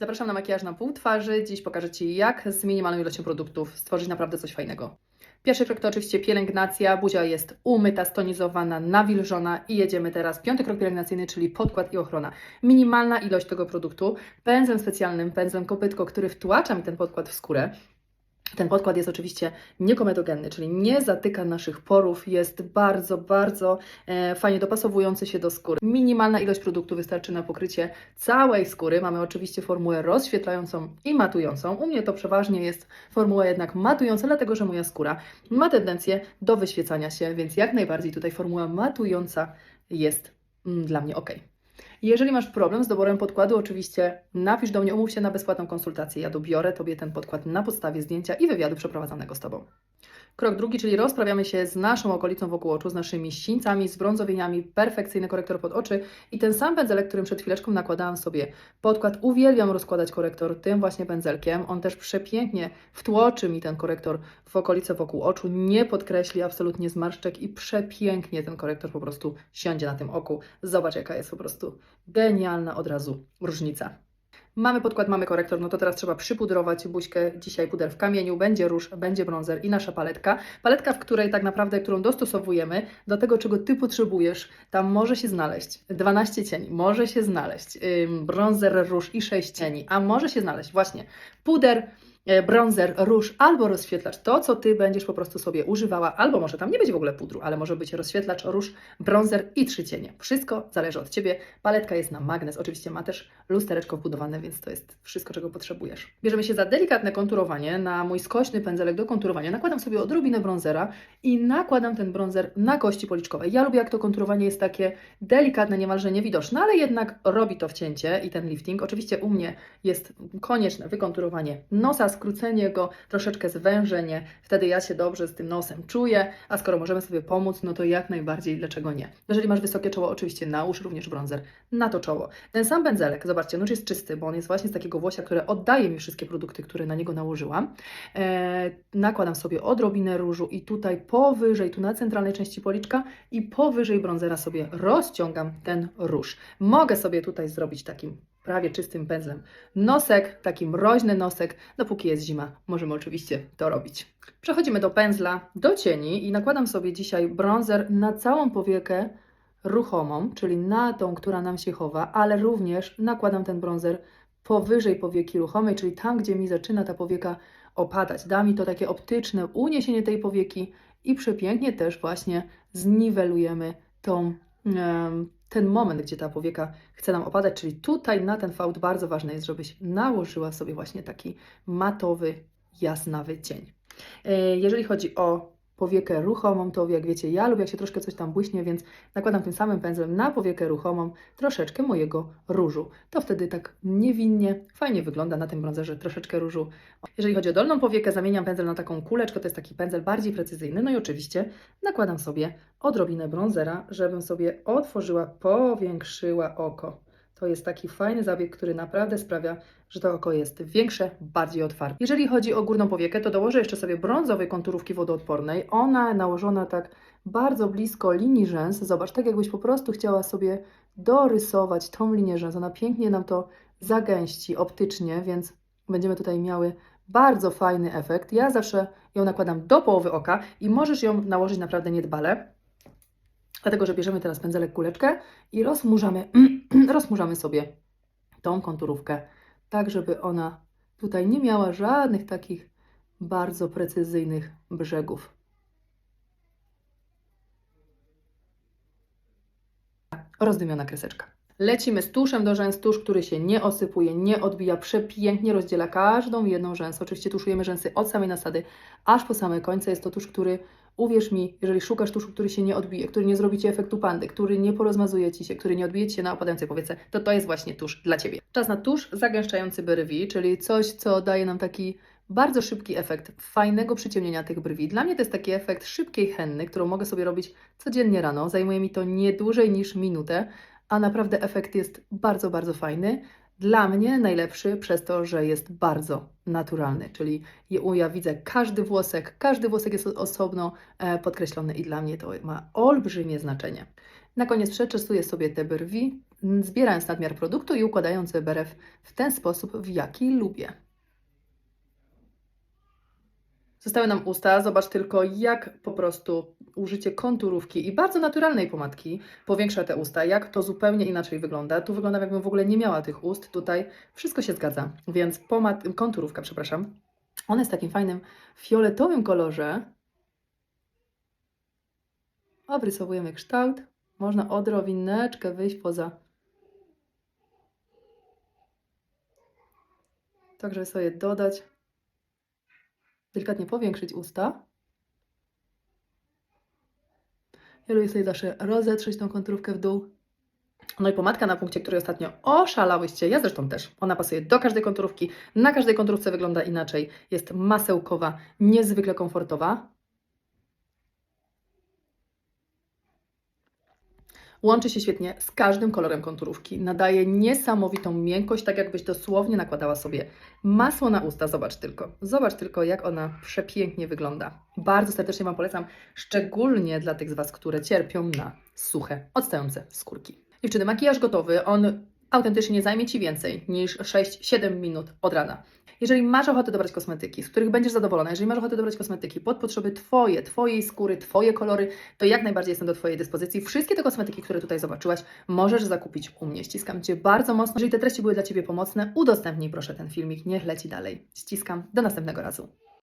Zapraszam na makijaż na pół twarzy. Dziś pokażę Ci, jak z minimalną ilością produktów stworzyć naprawdę coś fajnego. Pierwszy krok to oczywiście pielęgnacja. Buzia jest umyta, stonizowana, nawilżona i jedziemy teraz. Piąty krok pielęgnacyjny, czyli podkład i ochrona. Minimalna ilość tego produktu. Pędzlem specjalnym, pędzlem kopytko, który wtłacza mi ten podkład w skórę. Ten podkład jest oczywiście niekomedogenny, czyli nie zatyka naszych porów, jest bardzo, bardzo e, fajnie dopasowujący się do skóry. Minimalna ilość produktu wystarczy na pokrycie całej skóry. Mamy oczywiście formułę rozświetlającą i matującą. U mnie to przeważnie jest formuła jednak matująca, dlatego że moja skóra ma tendencję do wyświecania się, więc jak najbardziej tutaj formuła matująca jest mm, dla mnie ok. Jeżeli masz problem z doborem podkładu, oczywiście napisz do mnie, umów się na bezpłatną konsultację. Ja dobiorę Tobie ten podkład na podstawie zdjęcia i wywiadu przeprowadzanego z Tobą. Krok drugi, czyli rozprawiamy się z naszą okolicą wokół oczu, z naszymi sińcami, z brązowieniami, perfekcyjny korektor pod oczy i ten sam pędzelek, którym przed chwileczką nakładałam sobie podkład. Uwielbiam rozkładać korektor tym właśnie pędzelkiem. On też przepięknie wtłoczy mi ten korektor w okolice wokół oczu, nie podkreśli absolutnie zmarszczek i przepięknie ten korektor po prostu siądzie na tym oku. Zobacz, jaka jest po prostu genialna od razu różnica. Mamy podkład, mamy korektor, no to teraz trzeba przypudrować buźkę. Dzisiaj puder w kamieniu, będzie róż, będzie bronzer i nasza paletka. Paletka, w której tak naprawdę, którą dostosowujemy do tego, czego Ty potrzebujesz. Tam może się znaleźć 12 cieni, może się znaleźć ym, bronzer, róż i 6 cieni, a może się znaleźć właśnie puder, bronzer, róż albo rozświetlacz, to co Ty będziesz po prostu sobie używała, albo może tam nie będzie w ogóle pudru, ale może być rozświetlacz, róż, bronzer i trzy cienie. Wszystko zależy od Ciebie. Paletka jest na magnes, oczywiście ma też lustereczko wbudowane, więc to jest wszystko, czego potrzebujesz. Bierzemy się za delikatne konturowanie. Na mój skośny pędzelek do konturowania nakładam sobie odrobinę bronzera i nakładam ten bronzer na kości policzkowe. Ja lubię, jak to konturowanie jest takie delikatne, niemalże niewidoczne, ale jednak robi to wcięcie i ten lifting. Oczywiście u mnie jest konieczne wykonturowanie nosa, skrócenie go, troszeczkę zwężenie. Wtedy ja się dobrze z tym nosem czuję, a skoro możemy sobie pomóc, no to jak najbardziej, dlaczego nie? Jeżeli masz wysokie czoło, oczywiście nałóż również bronzer na to czoło. Ten sam pędzelek, zobaczcie, nóż jest czysty, bo on jest właśnie z takiego włosia, które oddaje mi wszystkie produkty, które na niego nałożyłam. E, nakładam sobie odrobinę różu i tutaj powyżej, tu na centralnej części policzka i powyżej bronzera sobie rozciągam ten róż. Mogę sobie tutaj zrobić takim prawie czystym pędzlem nosek, taki mroźny nosek, dopóki jest zima, możemy oczywiście to robić. Przechodzimy do pędzla, do cieni i nakładam sobie dzisiaj bronzer na całą powiekę ruchomą, czyli na tą, która nam się chowa, ale również nakładam ten bronzer powyżej powieki ruchomej, czyli tam, gdzie mi zaczyna ta powieka opadać. Da mi to takie optyczne uniesienie tej powieki i przepięknie też właśnie zniwelujemy tą, ten moment, gdzie ta powieka chce nam opadać, czyli tutaj na ten fałd bardzo ważne jest, żebyś nałożyła sobie właśnie taki matowy, jasnawy cień. E, Jeżeli chodzi o powiekę ruchomą, to jak wiecie, ja lubię jak się troszkę coś tam błyśnie, więc nakładam tym samym pędzlem na powiekę ruchomą troszeczkę mojego różu. To wtedy tak niewinnie, fajnie wygląda na tym bronzerze, troszeczkę różu. Jeżeli chodzi o dolną powiekę, zamieniam pędzel na taką kuleczkę, to jest taki pędzel bardziej precyzyjny. No i oczywiście nakładam sobie odrobinę bronzera, żebym sobie otworzyła, powiększyła oko. To jest taki fajny zabieg, który naprawdę sprawia, że to oko jest większe, bardziej otwarte. Jeżeli chodzi o górną powiekę, to dołożę jeszcze sobie brązowej konturówki wodoodpornej. Ona nałożona tak bardzo blisko linii rzęs. Zobacz, tak jakbyś po prostu chciała sobie dorysować tą linię rzęs. Ona pięknie nam to zagęści optycznie, więc będziemy tutaj miały bardzo fajny efekt. Ja zawsze ją nakładam do połowy oka i możesz ją nałożyć naprawdę niedbale. Dlatego, że bierzemy teraz pędzelek kuleczkę i rozmurzamy, rozmurzamy sobie tą konturówkę, tak żeby ona tutaj nie miała żadnych takich bardzo precyzyjnych brzegów. Rozdymiona kreseczka. Lecimy z tuszem do rzęs, tusz, który się nie osypuje, nie odbija, przepięknie rozdziela każdą jedną rzęsę. Oczywiście tuszujemy rzęsy od samej nasady, aż po same końce. Jest to tusz, który, uwierz mi, jeżeli szukasz tuszu, który się nie odbije, który nie zrobi Ci efektu pandy, który nie porozmazuje Ci się, który nie odbije Ci się na opadającej powiece, to to jest właśnie tusz dla Ciebie. Czas na tusz zagęszczający brwi, czyli coś, co daje nam taki bardzo szybki efekt fajnego przyciemnienia tych brwi. Dla mnie to jest taki efekt szybkiej henny, którą mogę sobie robić codziennie rano. Zajmuje mi to nie dłużej niż minutę, a naprawdę efekt jest bardzo, bardzo fajny. Dla mnie najlepszy przez to, że jest bardzo naturalny, czyli ja widzę każdy włosek, każdy włosek jest osobno e, podkreślony i dla mnie to ma olbrzymie znaczenie. Na koniec przeczesuję sobie te brwi, zbierając nadmiar produktu i układając brew w ten sposób, w jaki lubię. Zostały nam usta. Zobacz tylko, jak po prostu użycie konturówki i bardzo naturalnej pomadki powiększa te usta, jak to zupełnie inaczej wygląda. Tu wygląda, jakbym w ogóle nie miała tych ust. Tutaj wszystko się zgadza. Więc pomad, konturówka, przepraszam, ona jest w takim fajnym fioletowym kolorze. Obrysowujemy kształt. Można odrobineczkę wyjść poza. Tak, żeby sobie dodać delikatnie powiększyć usta. Ja lubię sobie zawsze rozetrzeć tą konturówkę w dół. No i pomadka na punkcie, której ostatnio oszalałyście, ja zresztą też. Ona pasuje do każdej konturówki, na każdej konturówce wygląda inaczej. Jest masełkowa, niezwykle komfortowa. Łączy się świetnie z każdym kolorem konturówki. Nadaje niesamowitą miękkość, tak jakbyś dosłownie nakładała sobie masło na usta. Zobacz tylko. Zobacz tylko, jak ona przepięknie wygląda. Bardzo serdecznie Wam polecam, szczególnie dla tych z Was, które cierpią na suche, odstające skórki. Dziewczyny, makijaż gotowy. On autentycznie zajmie Ci więcej niż 6-7 minut od rana. Jeżeli masz ochotę dobrać kosmetyki, z których będziesz zadowolona, jeżeli masz ochotę dobrać kosmetyki pod potrzeby Twoje, Twojej skóry, Twoje kolory, to jak najbardziej jestem do Twojej dyspozycji. Wszystkie te kosmetyki, które tutaj zobaczyłaś, możesz zakupić u mnie. Ściskam Cię bardzo mocno. Jeżeli te treści były dla Ciebie pomocne, udostępnij proszę ten filmik, niech leci dalej. Ściskam. Do następnego razu.